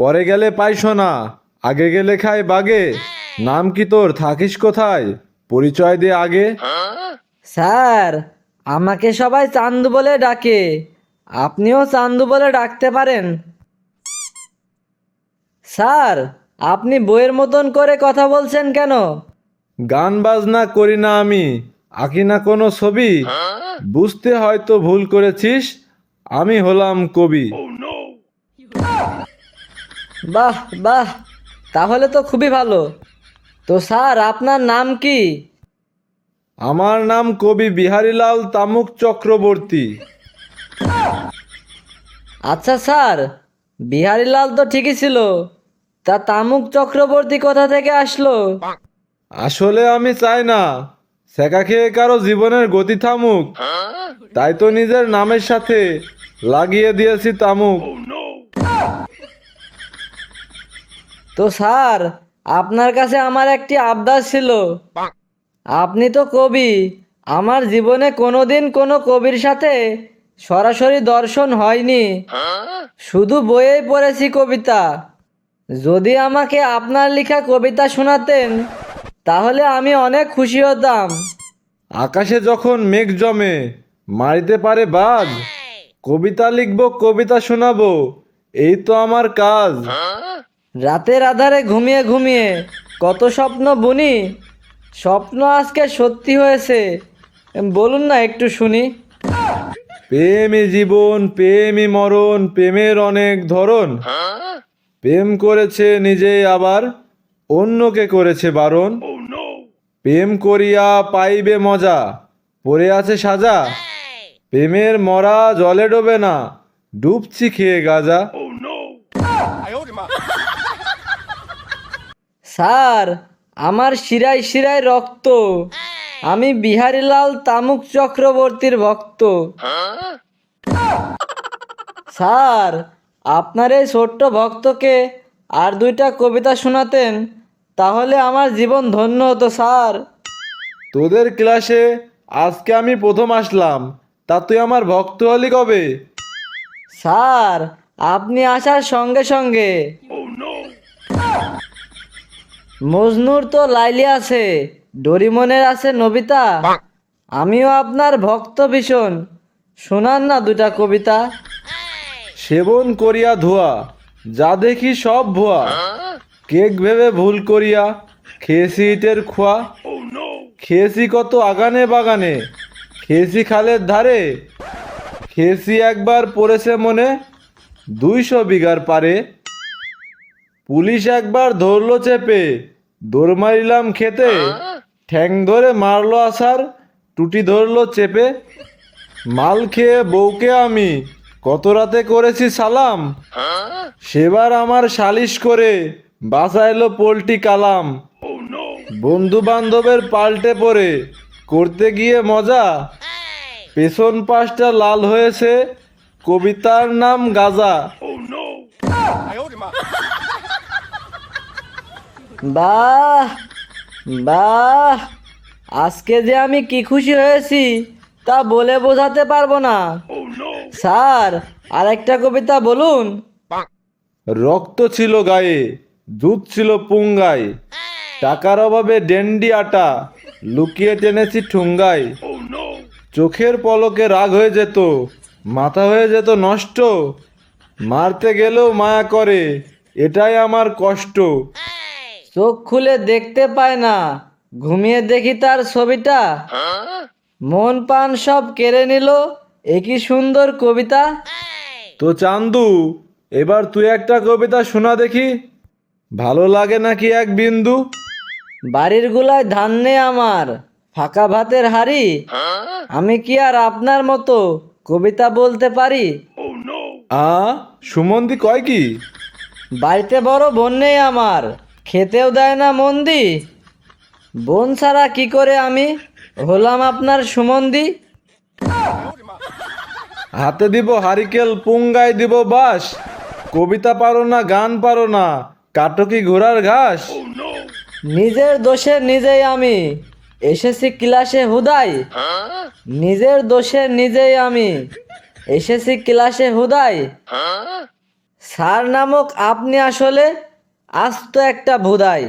পরে গেলে পাইছো না আগে গেলে খাই বাগে। নাম কি তোর? থাকিস কোথায়? পরিচয় দে আগে। স্যার আমাকে সবাই চান্দু বলে ডাকে। আপনিও চান্দু বলে ডাকতে পারেন। স্যার আপনি বইয়ের মতন করে কথা বলছেন কেন? গান বাজনা করি না আমি আঁকি না কোনো ছবি। বুঝতে হয়তো ভুল করেছিস আমি হলাম কবি। বাহ বাহ তাহলে তো খুবই ভালো। তো স্যার আপনার নাম কি? আমার নাম কবি বিহারীলাল তামুক চক্রবর্তী। আচ্ছা স্যার বিহারীলাল তো ঠিকই ছিল। তা তামুক চক্রবর্তী কোথা থেকে আসলো? আসলে আমি চাই না। সেকা খেয়ে কারও জীবনের গতি থামুক। তাই তো নিজের নামের সাথে লাগিয়ে দিয়েছি তামুক। তো স্যার, আপনার কাছে আমার একটি আবদার ছিল। আপনি তো কবি। আমার জীবনে কোনোদিন কোনো কবির সাথে সরাসরি দর্শন হয়নি। শুধু বইয়েই পড়েছি কবিতা। যদি আমাকে আপনার লেখা কবিতা শোনাতেন, তাহলে আমি অনেক খুশি হতাম। আকাশে যখন মেঘ জমে মারিতে পারে বাজ, কবিতা লিখব, কবিতা শোনাবো, এই তো আমার কাজ। রাতের আধারে ঘুমিয়ে ঘুমিয়ে। কত স্বপ্ন বুনি। স্বপ্ন আজকে সত্যি হয়েছে। বলুন না, একটু শুনি। প্রেমই জীবন প্রেমই মরণ, প্রেমের অনেক ধরন। প্রেম করেছে নিজেই আবার, অন্যকে করেছে বারণ। প্রেম করিয়া পাইবে মজা, পড়ে আছে সাজা। প্রেমের মরা জলে ডোবে না, ডুবছি খেয়ে গাজা। স্যার আমার শিরায় শিরায় রক্ত। আমি বিহারীলাল তামুক চক্রবর্তীর ভক্ত। স্যার আপনার এই ছোট্ট ভক্তকে আর দুইটা কবিতা শোনাতেন তাহলে আমার জীবন ধন্য হতো স্যার। তোদের ক্লাসে আজকে আমি প্রথম আসলাম তা তুই আমার ভক্ত হলি কবে? স্যার আপনি আসার সঙ্গে সঙ্গে মজনুর তো লাইলি আছে ডরিমনের আছে নবিতা। আমিও আপনার ভক্ত ভীষণ। শোনান না দুটা কবিতা। সেবন করিয়া ধোয়া যা দেখি সব ভুয়া। কেক ভেবে ভুল করিয়া খেয়েছি ইটের খোয়া। খেয়েছি কত আগানে বাগানে খেয়েছি খালের ধারে। খেয়েছি একবার পড়েছে মনে দুইশো বিঘার পারে। পুলিশ একবার ধরলো চেপে দৌড় মারিলাম খেতে। ঠ্যাং ধরে মারলো আসার টুটি ধরলো চেপে। মাল খেয়ে বউকে আমি কত রাতে করেছি সালাম। সেবার আমার সালিশ করে বাঁচাইলো পোল্টি কালাম। বন্ধু বান্ধবের পাল্টে পড়ে করতে গিয়ে মজা। পেছন পাশটা লাল হয়েছে কবিতার নাম গাজা। বাহ বাহ, আজকে যে আমি কি খুশি হয়েছি তা বলে বোঝাতে পারব না। স্যার, আরেকটা কবিতা বলুন। রক্ত ছিল গায়ে, দুধ ছিল পুঙ্গায়, টাকার অভাবে ডেন্ডি আটা লুকিয়ে টেনেছি ঠুঙ্গায়। চোখের পলকে রাগ হয়ে যেত, মাথা হয়ে যেত নষ্ট, মারতে গেলেও মায়া করে, এটাই আমার কষ্ট। চোখ খুলে দেখতে পায় না। ঘুমিয়ে দেখি তার ছবিটা। মন পান সব কেড়ে নিল। একই সুন্দর কবিতা। তো চান্দু এবার তুই একটা কবিতা শোনা দেখি। ভালো লাগে নাকি এক বিন্দু? বাড়ির গুলায় ধান নেই আমার। ফাঁকা ভাতের হাড়ি। আমি কি আর আপনার মতো কবিতা বলতে পারি? আ সুমন্দি কয় কি? বাড়িতে বড় বোন নেই আমার। খেতেও দেয় না মন্দি। বোন ছাড়া কি করে আমি হলাম আপনার সুমন্দি? হাতে দিব হারিকেল পুঙ্গায় দিব বাস কবিতা পারো না গান পারো না কাটো কি ঘোড়ার ঘাস। নিজের দোষে নিজেই আমি এসেছি ক্লাসে হুদাই। নিজের দোষে নিজেই আমি এসেছি ক্লাসে হুদাই। স্যার নামক আপনি আসলে আস্ত একটা ভুদাই।